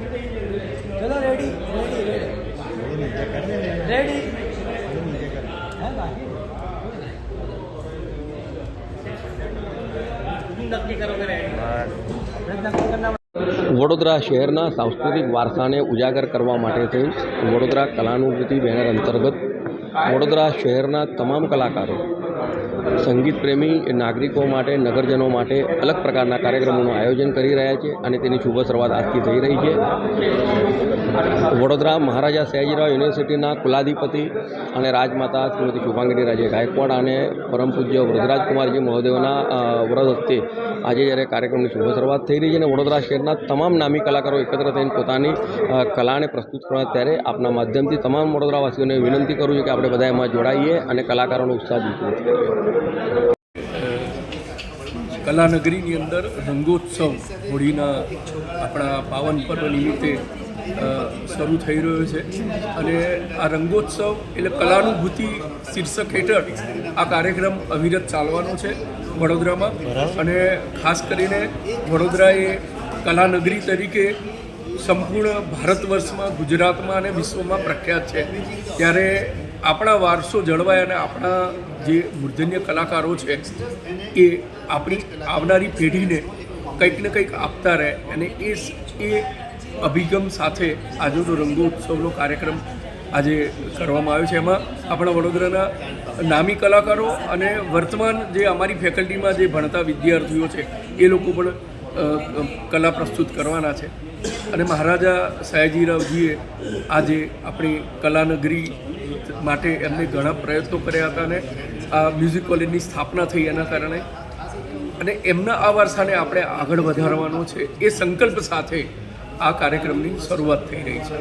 ચલો ready ready ready Vadodara શહેરના સાંસ્કૃતિક વારસાને ઉજાગર કરવા માટે થઈ વડોદરા કલાનુભૂતિ બેનર અંતર્ગત વડોદરા શહેરના તમામ કલાકારો સંગીત પ્રેમી નાગરિકો માટે, નગરજનો માટે અલગ પ્રકારના કાર્યક્રમોનું આયોજન કરી રહ્યા છે અને તેની શુભ શરૂઆત આજથી થઈ રહી છે. વડોદરા મહારાજા સયાજીરાવ યુનિવર્સિટીના કુલાધિપતિ અને રાજમાતા શ્રીમતી શુભાંગીની રાજે ગાયકવાડ અને પરમ પૂજ્ય વૃદ્ધરાજકુમારજી મહોદયના વ્રત હસ્તે આજે જ્યારે કાર્યક્રમની શુભ શરૂઆત થઈ રહી છે અને વડોદરા શહેરના તમામ નામી કલાકારો એકત્ર થઈને પોતાની કલાને પ્રસ્તુત કરવા ત્યારે આપના માધ્યમથી તમામ વડોદરાવાસીઓને વિનંતી કરું છું કે આપણે બધા એમાં જોડાઈએ અને કલાકારોનો ઉત્સાહ જીતવો કરીએ કલાનગરીની અંદર રંગોત્સવ હોળીના આપણા પાવન પર્વ નિમિત્તે શરૂ થઈ રહ્યો છે. અને આ રંગોત્સવ એટલે કલાનુભૂતિ શીર્ષક હેઠળ આ કાર્યક્રમ અવિરત ચાલવાનો છે વડોદરામાં. અને ખાસ કરીને વડોદરા એ કલાનગરી તરીકે સંપૂર્ણ ભારત વર્ષમાં ગુજરાતમાં અને વિશ્વમાં પ્રખ્યાત છે. ત્યારે આપણા વારસો જળવાય અને આપણા જે મૂર્ધન્ય કલાકારો છે, એ આપણી આવનારી પેઢીને કંઈક ને કંઈક આપતા રહે અને એ એ અભિગમ સાથે આજનો રંગોત્સવનો કાર્યક્રમ આજે કરવામાં આવ્યો છે. એમાં આપણા વડોદરાના નામી કલાકારો અને વર્તમાન જે અમારી ફેકલ્ટીમાં જે ભણતા વિદ્યાર્થીઓ છે, એ લોકો પણ કલા પ્રસ્તુત કરવાના છે. અને મહારાજા સયાજીરાવજીએ આજે આપણી કલાનગરી માટે એમને ઘણા પ્રયત્નો કર્યા હતા અને આ મ્યુઝિક કોલેજની સ્થાપના થઈ એના કારણે. અને એમના આ વારસાને આપણે આગળ વધારવાનો છે એ સંકલ્પ સાથે આ કાર્યક્રમની શરૂઆત થઈ રહી છે.